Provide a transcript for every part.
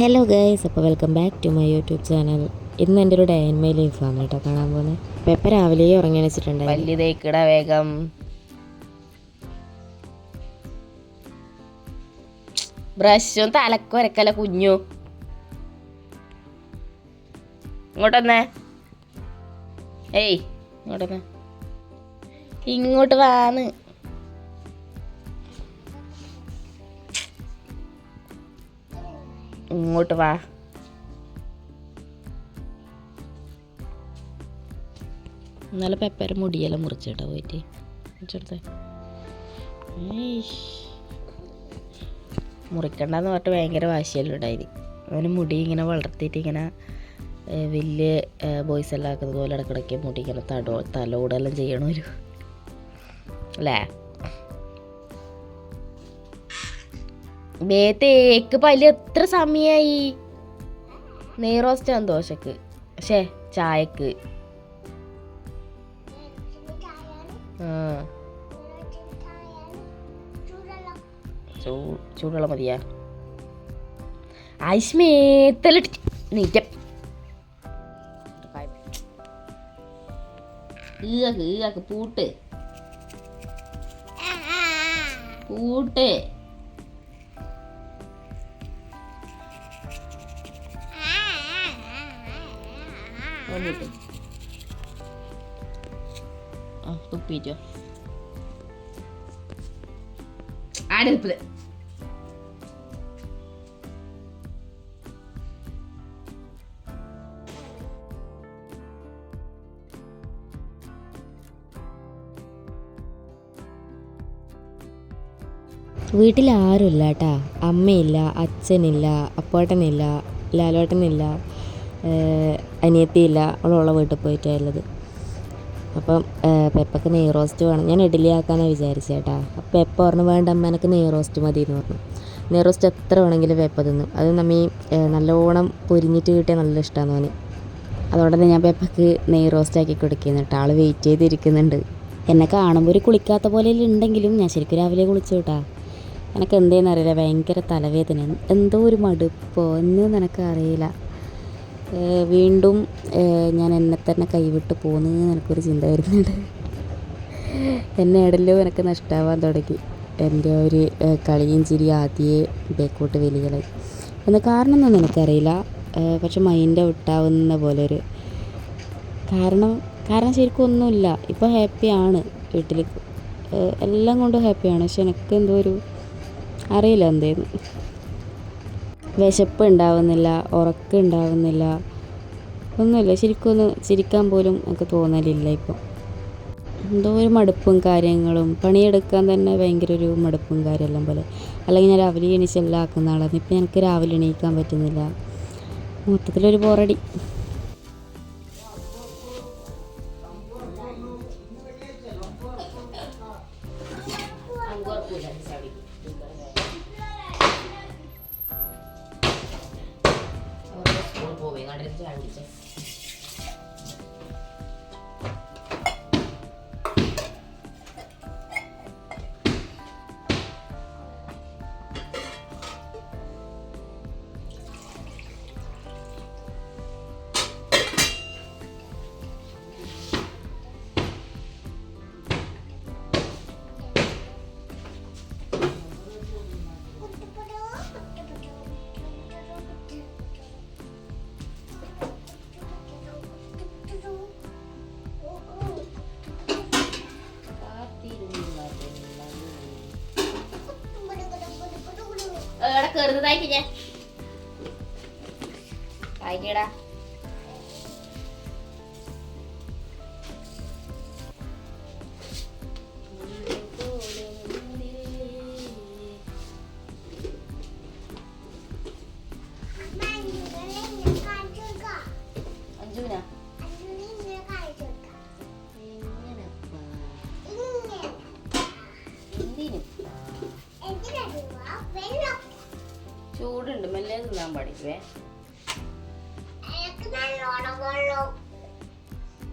Hello guys അപ്പോൾ welcome back to my YouTube channel ഇന്ന് എന്റെ ഒരു ഡേ ഇൻ മൈ കേട്ടോ കാണാൻ പോകുന്നത് അപ്പോൾ എപ്പോൾ രാവിലെ ഉറങ്ങി വെച്ചിട്ടുണ്ട് വേഗം. ബ്രഷും തലക്കൊരക്കല കുഞ്ഞു. ഇങ്ങോട്ടൊന്നേ. ഏയ് ഇങ്ങോട്ടൊന്നേ. ഇങ്ങോട്ട് വാന്ന്. ഇങ്ങോട്ട് വാ. ഇന്നലെ പെപ്പര മുടിയെല്ലാം മുറിച്ചേട്ടാ പോയിട്ട്. മുറിച്ചെടുത്തേ മുറിക്കണ്ടെന്ന് പറഞ്ഞിട്ട് ഭയങ്കര വാശിയെല്ലാം ഉണ്ടായി അവന് മുടി ഇങ്ങനെ വളർത്തിയിട്ട് ഇങ്ങനെ വലിയ ബോയ്സ് എല്ലാം ആക്കുന്നത് പോലെ ഇടക്കിടയ്ക്ക് മുടി ഇങ്ങനെ തടോ തലോടെല്ലാം ചെയ്യണമല്ലോ അല്ലേ? ബേ തേക്ക് പല്ല് എത്ര സമയായി? നെയ്റോസ്റ്റാണ് ദോശക്ക്. പക്ഷേ ചായക്ക്. ചൂടുവെള്ളം മതിയാ. ആയിഷ്മേത്തലിട്ട് നീറ്റം. ഈയാക്ക് പൂട്ട്. പൂട്ട്. പൂട്ട് ആ, പൂട്ട് ആ തുപ്പിറ്റോ അടുപ്പിൽ വീട്ടിൽ ആരുമില്ല കേട്ടാ അമ്മയില്ല അച്ഛനില്ല അപ്പോട്ടനില്ല ലാലോട്ടനില്ല. അനിയത്തിയില്ല. അവളുള്ള വീട്ടിൽ പോയിട്ടാണ് അപ്പം പെപ്പക്ക് നെയ് റോസ്റ്റ് വേണം. ഞാൻ ഇഡ്ഡലി ആക്കാനാണ് വിചാരിച്ചേട്ടാ അപ്പം പെപ്പ പറഞ്ഞു വേണ്ട അമ്മ എനിക്ക് നെയ് റോസ്റ്റ് മതി എന്ന് പറഞ്ഞു. നെയ് റോസ്റ്റ് എത്ര വേണമെങ്കിലും പെപ്പ തിന്നും. അത് നമ്മ ഈ നല്ലോണം പൊരിഞ്ഞിട്ട് കിട്ടിയാൽ നല്ല ഇഷ്ടമാണ് അവന് അതുകൊണ്ട് തന്നെ ഞാൻ പെപ്പക്ക് നെയ് റോസ്റ്റ് ആക്കി കൊടുക്കുന്നു കേട്ടോ ആൾ വെയിറ്റ് ചെയ്തിരിക്കുന്നുണ്ട്. എന്നെ കാണുമ്പോൾ ഒരു കുളിക്കാത്ത പോലെ ഉണ്ടെങ്കിലും ഞാൻ ശരിക്കും രാവിലെ കുളിച്ചു കേട്ടാ എനിക്ക് എന്തേന്ന് അറിയില്ല. ഭയങ്കര തലവേദന എന്തോ ഒരു മടുപ്പോ. എന്നും നിനക്കറിയില്ല വീണ്ടും ഞാൻ എന്നെ തന്നെ കൈവിട്ട് പോകുന്നു എനിക്കൊരു ചിന്ത വരുന്നുണ്ട്. എന്നെ ഇടല്ലോ എനിക്ക് നഷ്ടമാവാൻ തുടങ്ങി. എന്റെ ഒരു കളിയും ചിരി ആദ്യയെ ബേക്കോട്ട് വലികളായി എന്ന കാരണമൊന്നും എനിക്കറിയില്ല പക്ഷെ മൈൻഡ് ഔട്ടാവുന്ന പോലെ ഒരു കാരണം കാരണം ശരിക്കും ഒന്നുമില്ല ഇപ്പോൾ ഹാപ്പിയാണ് വീട്ടിൽ ഏഹ് എല്ലാം കൊണ്ടും ഹാപ്പിയാണ്. പക്ഷെ എനിക്ക് എന്തോ ഒരു അറിയില്ല എന്തേന്ന്. വിശപ്പ് ഉണ്ടാവുന്നില്ല ഉറക്കം ഉണ്ടാവുന്നില്ല ഒന്നുമില്ല ശരിക്കും ഒന്ന് ചിരിക്കാൻ പോലും എനിക്ക് തോന്നലില്ല ഇപ്പം. എന്തോ ഒരു മടുപ്പും കാര്യങ്ങളും പണിയെടുക്കാൻ തന്നെ ഭയങ്കര ഒരു മടുപ്പും കാര്യമെല്ലാം പോലെ. അല്ലെങ്കിൽ ഞാൻ രാവിലെ എണീച്ചെല്ലാം ആക്കുന്ന ആളാണ്. ഇപ്പം എനിക്ക് രാവിലെ എണീക്കാൻ പറ്റുന്നില്ല. മൊത്തത്തിലൊരു ബോറടി എവിടെ കയറുന്നതായിട്ട് ഞാൻ ആയിക്കേടാ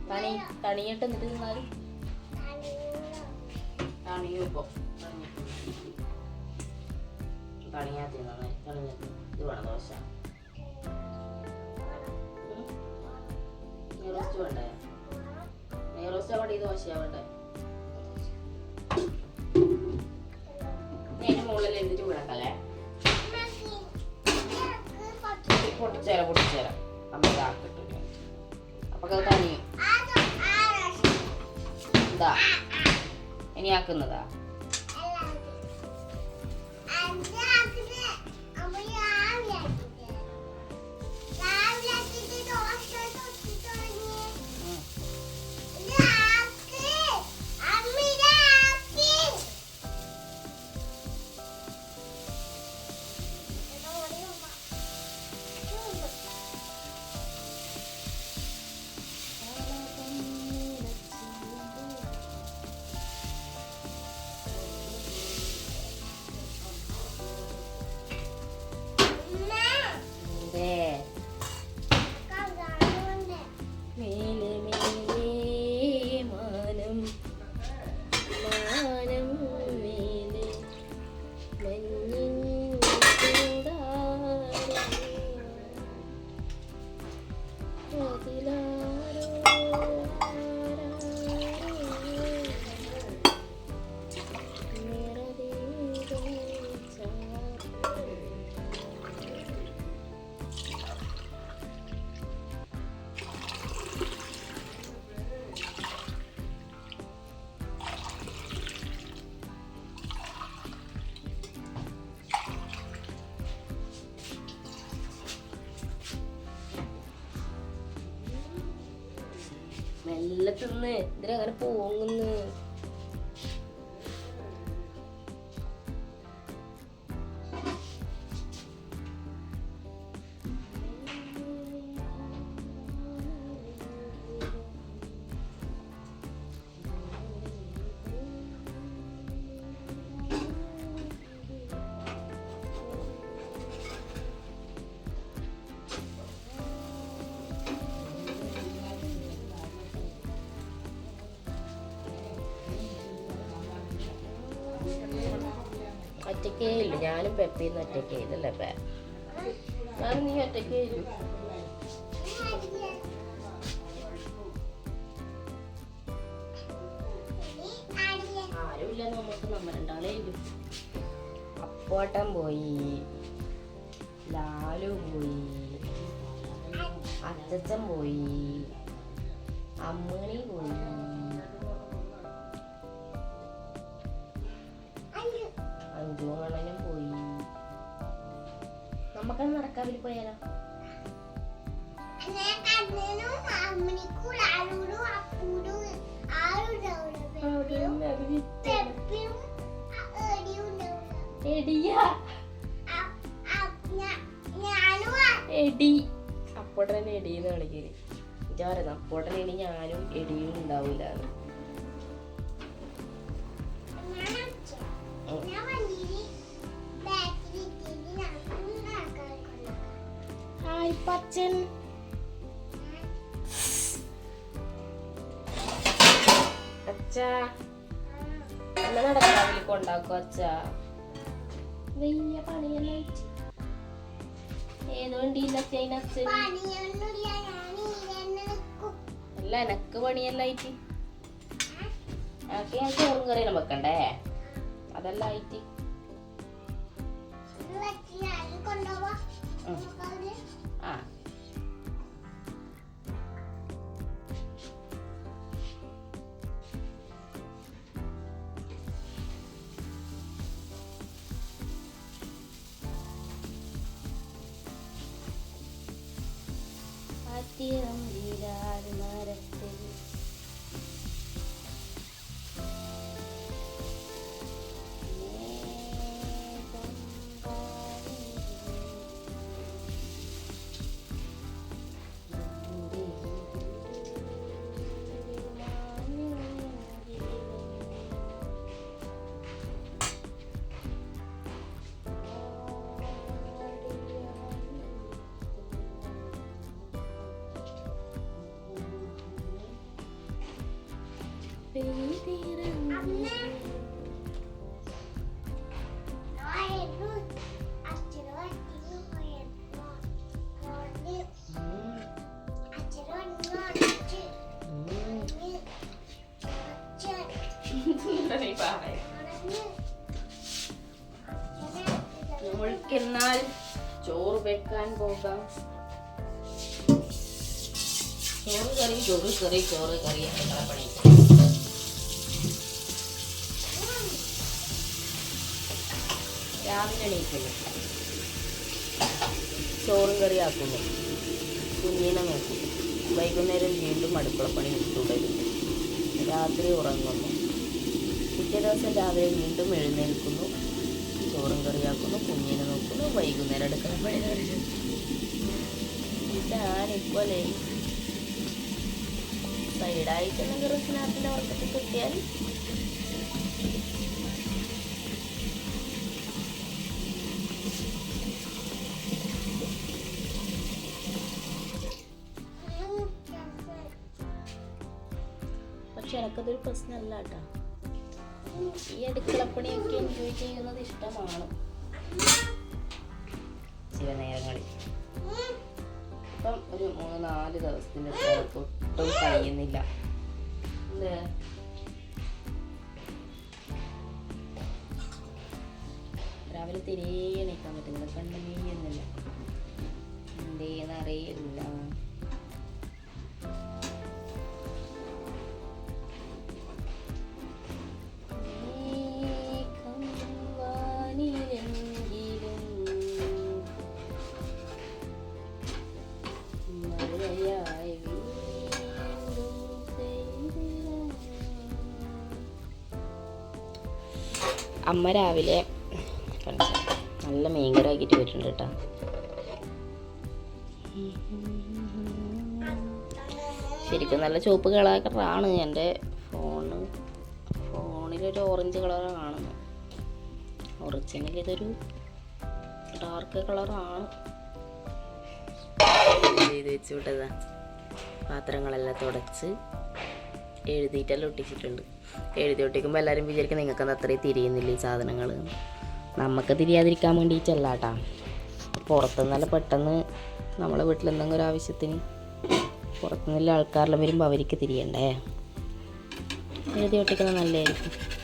തണി തണിയിട്ട് എന്നിട്ട് നിന്നാലും തണിയും ഇപ്പോൾ ഇത് വേണ്ടേ? മുകളിൽ എന്തിട്ട് അമ്മ ഇതാക്കിട്ടു അപ്പൊ അത് തനിയും ഇതാ. ഇനി ആക്കുന്നതാ മെല്ലെ തിന്ന് ഇതിനങ്ങനെ ഒറ്റക്കേ ഇല്ല. ഞാനും പെപ്പിന്ന് ഒറ്റക്കേ ഇല്ലല്ലേ പേ ഞാനും നീ ഒറ്റക്കേ ഇല്ലു. ആരുമില്ല അപ്പോട്ടൻ പോയി. ലാലു പോയി. അച്ചച്ചൻ പോയി. അമ്മണി പോയി. അഞ്ചു പോയി. നമുക്ക് നടക്കാവിൽ പോയാലോ? എടി. അപ്പോട്ടനെ എടിയെന്ന് കളിക്കേ വിചാരം അപ്പോട്ടനെ ഇനി ഞാനും എടിയും ഉണ്ടാവൂല പച്ചൻ അച്ഛാ. എന്നെ നടക്കാവിൽ കൊണ്ടാക്കും അച്ഛാ? വലിയ പണിയെല്ലാം ഏത് വണ്ടിയില്ല അച്ഛൻ അച്ഛൻ അല്ല എനക്ക് പണിയെല്ലാം ആയിട്ട്. എനിക്ക് ഞാൻ ചോറും കറിയെല്ലാം വെക്കണ്ടേ? അതെല്ലാം ആയിട്ട്. നമ്മൾക്കെന്നാൽ ചോറ് വെക്കാൻ പോകാം. ചോറ് കറി ചോറ് കറി ചോറ് കറി എത്ര പണി രാവിലെ എണീക്കുന്നു. ചോറും കറി ആക്കുന്നു. കുഞ്ഞിനെ നോക്കും വൈകുന്നേരം വീണ്ടും അടുക്കളപ്പണി തുടരുന്നു രാത്രി ഉറങ്ങുന്നു. പിറ്റേ ദിവസം രാവിലെ വീണ്ടും എഴുന്നേൽക്കുന്നു. ചോറും കറിയാക്കുന്നു കുഞ്ഞിനെ നോക്കുന്നു. വൈകുന്നേരം അടുക്കളപ്പണി തുടരുന്നു സൈഡായിട്ടുള്ള സൈഡായിട്ട് എന്തെങ്കിലും സ്നാപ്പിന്റെ ഉറക്കത്തിൽ കിട്ടിയാൽ ഈ കേട്ടോ ഈ അടുക്കളപ്പണിയൊക്കെ എൻജോയ് ചെയ്യുന്നത് ഇഷ്ടമാണ്. ചില നേരങ്ങളിൽ ഇപ്പം ഒരു മൂന്ന് നാല് ദിവസത്തിന്റെ ഒട്ടും കഴിയുന്നില്ല. എന്ത്? രാവിലെ തിരികെ എണീക്കാൻ പറ്റുന്നില്ല. കണ്ണു നീയുന്നില്ല. എന്തേന്ന് അറിയില്ല അമ്മ രാവിലെ നല്ല മീൻകറി ആക്കിയിട്ട് പോയിട്ടുണ്ട് കേട്ടോ. ശരിക്കും നല്ല ചുവപ്പ് കളറാണ് എന്റെ ഫോണ്. ഫോണിലൊരു ഓറഞ്ച് കളറാണ് ഒറിജിനൽ ഇതൊരു ഡാർക്ക് കളറാണ്. ചെയ്ത് വെച്ച് വിട്ടതാ. പാത്രങ്ങളെല്ലാം തുടച്ച്. എഴുതിയിട്ടെല്ലാം ഒട്ടിച്ചിട്ടുണ്ട്. എഴുതി ഒട്ടിക്കുമ്പോൾ എല്ലാവരും വിചാരിക്കും നിങ്ങൾക്ക് അത് അത്രയും തിരിയുന്നില്ല ഈ സാധനങ്ങൾ നമുക്ക് തിരിയാതിരിക്കാൻ വേണ്ടിയിട്ടല്ല കേട്ടാ പുറത്തുനിന്നല്ല പെട്ടെന്ന് നമ്മളെ വീട്ടിൽ എന്തെങ്കിലും ഒരു ആവശ്യത്തിന് പുറത്തുനിന്നുള്ള ആൾക്കാരെല്ലാം വരുമ്പോൾ അവർക്ക് തിരിയണ്ടേ? എഴുതി ഒട്ടിക്കുന്നത് നല്ലതായിരിക്കും.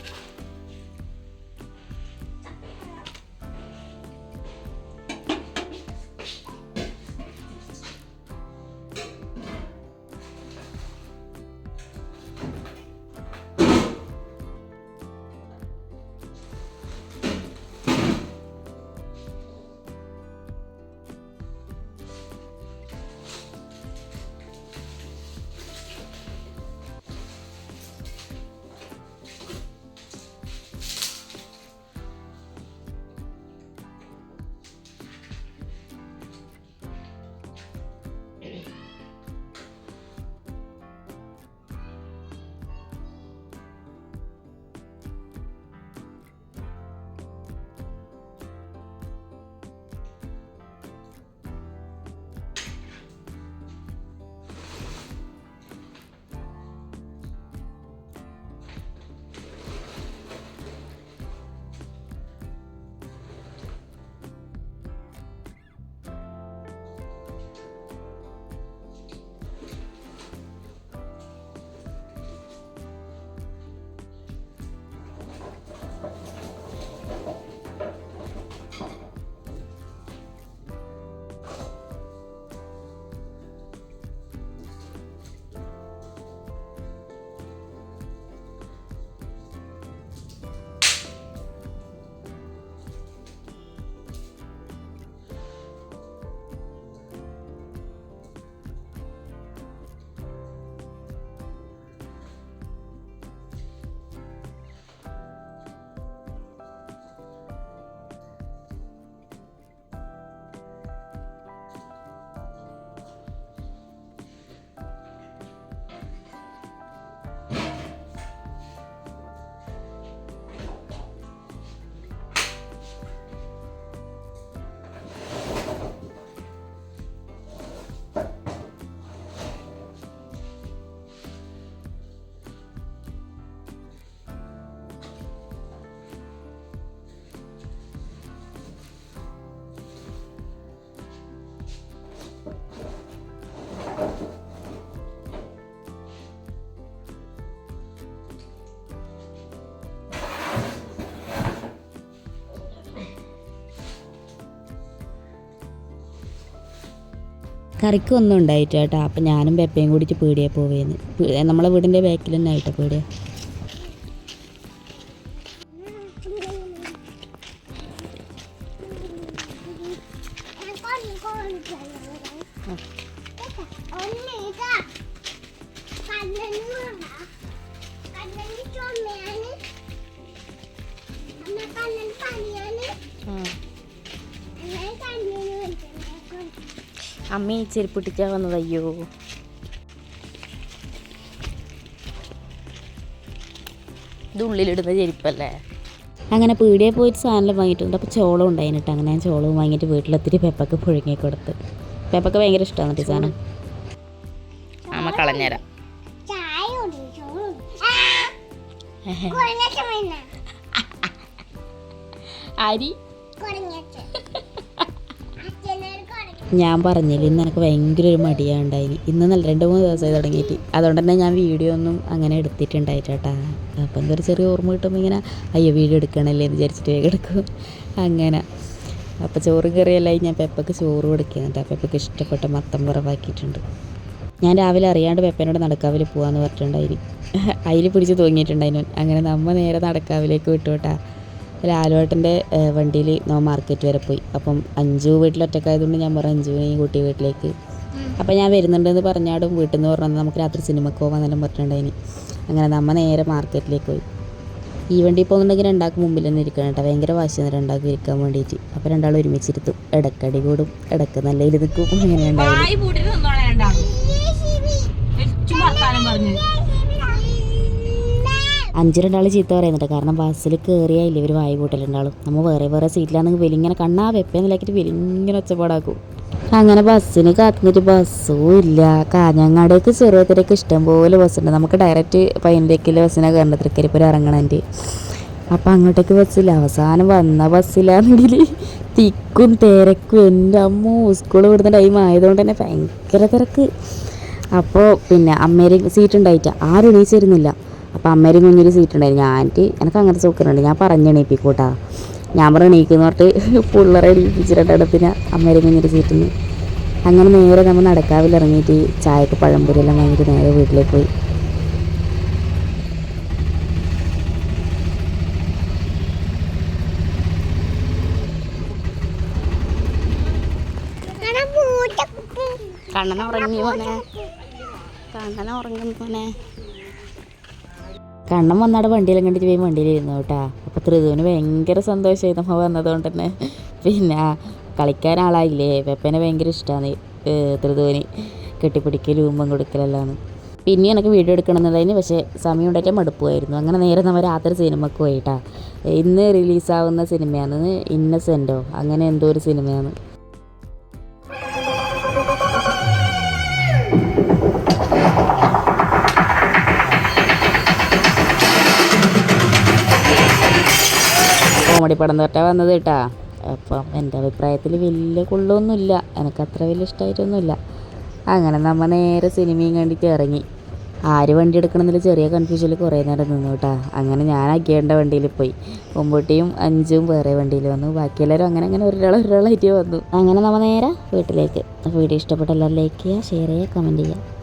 കറിക്ക് ഒന്നും ഉണ്ടായിട്ട് കേട്ടോ. അപ്പം ഞാനും പെപ്പയും കൂടിയിട്ട് പീടിയെ പോവേന്ന്. നമ്മളെ വീടിന്റെ ബാക്കിൽ തന്നെ അമ്മ ഈ ചെരുപ്പ് വന്നത് അയ്യോ ഇത് ഉള്ളിലിടുന്ന ചെരുപ്പല്ലേ? അങ്ങനെ പീടിയെ പോയിട്ട് സാധനം വാങ്ങിയിട്ടുണ്ട്. അപ്പോൾ ചോളം ഉണ്ടായിട്ട് അങ്ങനെ ഞാൻ ചോളവും വാങ്ങിയിട്ട് വീട്ടിലെത്തിരി പെപ്പക്ക് പുഴുങ്ങി കൊടുത്ത്. പെപ്പക്ക് ഭയങ്കര ഇഷ്ടമാണ് ഈ സാധനം. അമ്മ കളഞ്ഞുതരാം അരി? ഞാൻ പറഞ്ഞില്ല ഇന്ന് എനിക്ക് ഭയങ്കര ഒരു മടിയാണ്ടായിന് ഇന്ന് നല്ല രണ്ട് മൂന്ന് ദിവസമായി തുടങ്ങിയിട്ട്. അതുകൊണ്ട് തന്നെ ഞാൻ വീഡിയോ ഒന്നും അങ്ങനെ എടുത്തിട്ടുണ്ടായിട്ടാ അപ്പം എന്തൊരു ചെറിയ ഓർമ്മ കിട്ടുമ്പോൾ ഇങ്ങനെ അയ്യോ വീഡിയോ എടുക്കണല്ലേ എന്ന് വിചാരിച്ചിട്ട് വേഗം എടുക്കും. അങ്ങനെ. അപ്പോൾ ചോറ് കറിയെല്ലാം ഞാൻ പെപ്പക്ക് ചോറ് കൊടുക്കുന്നുണ്ട് ആ പെപ്പക്ക് ഇഷ്ടപ്പെട്ട മത്തം പുറവാക്കിയിട്ടുണ്ട് ഞാൻ രാവിലെ അറിയാണ്ട് പെപ്പനോട് നടക്കാവിൽ പോകാമെന്ന് പറഞ്ഞിട്ടുണ്ടായിന്. അതിൽ പിടിച്ച് തൂങ്ങിയിട്ടുണ്ടായിരുന്നു അങ്ങനെ നമ്മൾ നേരെ നടക്കാവിലേക്ക് വിട്ടുവിട്ടാ ലാലുവേട്ടന്റെ വണ്ടിയിൽ നമ്മൾ മാർക്കറ്റ് വരെ പോയി. അപ്പം അഞ്ചു വീട്ടിൽ ഒറ്റക്കായതുകൊണ്ട് ഞാൻ പറഞ്ഞു അഞ്ചുവിനെയും കൂട്ടി വീട്ടിലേക്ക്. അപ്പം ഞാൻ വരുന്നുണ്ടെന്ന് പറഞ്ഞാടും വീട്ടിൽ നിന്ന് പറഞ്ഞത് നമുക്ക് രാത്രി സിനിമക്ക് പോകാന്നെല്ലാം പറഞ്ഞിട്ടുണ്ടായിരുന്നു അങ്ങനെ നമ്മ നേരെ മാർക്കറ്റിലേക്ക് പോയി. ഈ വണ്ടി പോകുന്നുണ്ടെങ്കിൽ രണ്ടാൾക്ക് മുമ്പിൽ തന്നെ ഇരിക്കണം കേട്ടോ. ഭയങ്കര വാശി തന്നെ രണ്ടാൾക്ക് ഇരിക്കാൻ വേണ്ടിയിട്ട്. അപ്പോൾ രണ്ടാളും ഒരുമിച്ചിരുത്തും. ഇടക്കടി കൂടും. ഇടയ്ക്ക് നല്ല ഇരുതിക്കും നിൽക്കും. അങ്ങനെ ഉണ്ടാവും അഞ്ച് രണ്ടാൾ ചീത്ത പറയുന്നുണ്ട്. കാരണം ബസ്സിൽ കയറിയായില്ല ഇവർ വായി കൂട്ടലുണ്ടാളും നമ്മൾ വേറെ വേറെ സീറ്റിലാണെങ്കിൽ വലിങ്ങനെ കണ്ണാ വെപ്പേന്നിലാക്കിയിട്ട് വലിങ്ങനെ ഒച്ചപ്പാടാക്കും. അങ്ങനെ ബസ്സിന് കാത്തുനിന്നിട്ട് ബസ്സും ഇല്ല. കാഞ്ഞങ്ങാടേക്ക് ഇഷ്ടം ഇഷ്ടംപോലെ ബസ്സുണ്ട്. നമുക്ക് ഡയറക്റ്റ് പൈനത്തേക്കിലെ ബസ്സിനെ കയറേണ്ട തൃക്കരിപ്പൂർ ഇറങ്ങണമെങ്കിൽ അപ്പം അങ്ങോട്ടേക്ക് ബസ്സില്ല. അവസാനം വന്ന ബസ്സിലാണെങ്കിൽ തിക്കും തിരക്കും. എന്റെ അമ്മ സ്കൂൾ വിടുന്ന ടൈം ആയതുകൊണ്ട് തന്നെ ഭയങ്കര തിരക്ക്. അപ്പോൾ പിന്നെ അമ്മേരെ സീറ്റ് ഉണ്ടായിട്ട് ആരും എണീച്ചിരുന്നില്ല. അപ്പോൾ അമ്മേരും കുഞ്ഞൊരു സീറ്റ് ഉണ്ടായിരുന്നു. ഞാൻ ആന്റി എനിക്ക് അങ്ങനത്തെ സൗകര്യമുണ്ട്. ഞാൻ പറഞ്ഞു എണീപ്പിക്കൂട്ടാ. ഞാൻ പറഞ്ഞു എണീക്കുന്ന പറഞ്ഞിട്ട് പിള്ളേരെ അടുപ്പിന് അമ്മേരും കുഞ്ഞൊരു സീറ്റിൽ നിന്ന് അങ്ങനെ നേരെ നമ്മൾ നടക്കാവിൽ ഇറങ്ങിയിട്ട് ചായക്ക് പഴംപൊരി എല്ലാം വാങ്ങിയിട്ട് നേരെ വീട്ടിലേക്ക് പോയി. കണ്ണന ഉറങ്ങി പോനെ കണ്ണന ഉറങ്ങുന്നു പോനെ കണ്ണൻ വന്നാടെ വണ്ടിയിലും കണ്ടിട്ട് പോയി വണ്ടിയിലിരുന്നു കേട്ടാ. അപ്പോൾ ത്രിതുവിന് ഭയങ്കര സന്തോഷമായി നമ്മ വന്നതുകൊണ്ട് തന്നെ. പിന്നെ കളിക്കാൻ ആളായില്ലേ? വെപ്പനെ ഭയങ്കര ഇഷ്ടമാണ് ത്രിതുവിന്. കെട്ടിപ്പിടിക്കലും രൂപം കൊടുക്കലെല്ലാം പിന്നെ എനിക്ക് വീഡിയോ എടുക്കണം പക്ഷേ സമയം ഉണ്ടായിട്ട് മടുപ്പുമായിരുന്നു. അങ്ങനെ നേരെ നമ്മൾ രാത്രി സിനിമക്ക് പോയിട്ടാ. ഇന്ന് റിലീസാവുന്ന സിനിമയാണ് ഇന്നസെന്റോ അങ്ങനെ എന്തോ ഒരു സിനിമയാണ്. കോമഡി പടം തൊട്ടാ വന്നത് കേട്ടാ അപ്പം എന്റെ അഭിപ്രായത്തിൽ വലിയ കൊള്ളൊന്നുമില്ല. എനിക്ക് അത്ര വലിയ ഇഷ്ടമായിട്ടൊന്നുമില്ല അങ്ങനെ നമ്മൾ നേരെ സിനിമയും കണ്ടിട്ട് ഇറങ്ങി. ആര് വണ്ടി എടുക്കണമെന്നില്ല ചെറിയ കൺഫ്യൂഷനിൽ കുറേ നേരം നിന്നു കേട്ടാ അങ്ങനെ ഞാൻ അക്കേണ്ട വണ്ടിയിൽ പോയി. മുമ്പൂട്ടിയും അഞ്ചും വേറെ വണ്ടിയിൽ വന്നു. ബാക്കിയെല്ലാവരും അങ്ങനെ അങ്ങനെ ഒരാൾ ഒരാളായിട്ട് വന്നു. അങ്ങനെ നമ്മൾ നേരെ വീട്ടിലേക്ക്. വീഡിയോ ഇഷ്ടപ്പെട്ട എല്ലാവരും ലൈക്ക് ചെയ്യുക ഷെയർ ചെയ്യുക കമന്റ് ചെയ്യുക.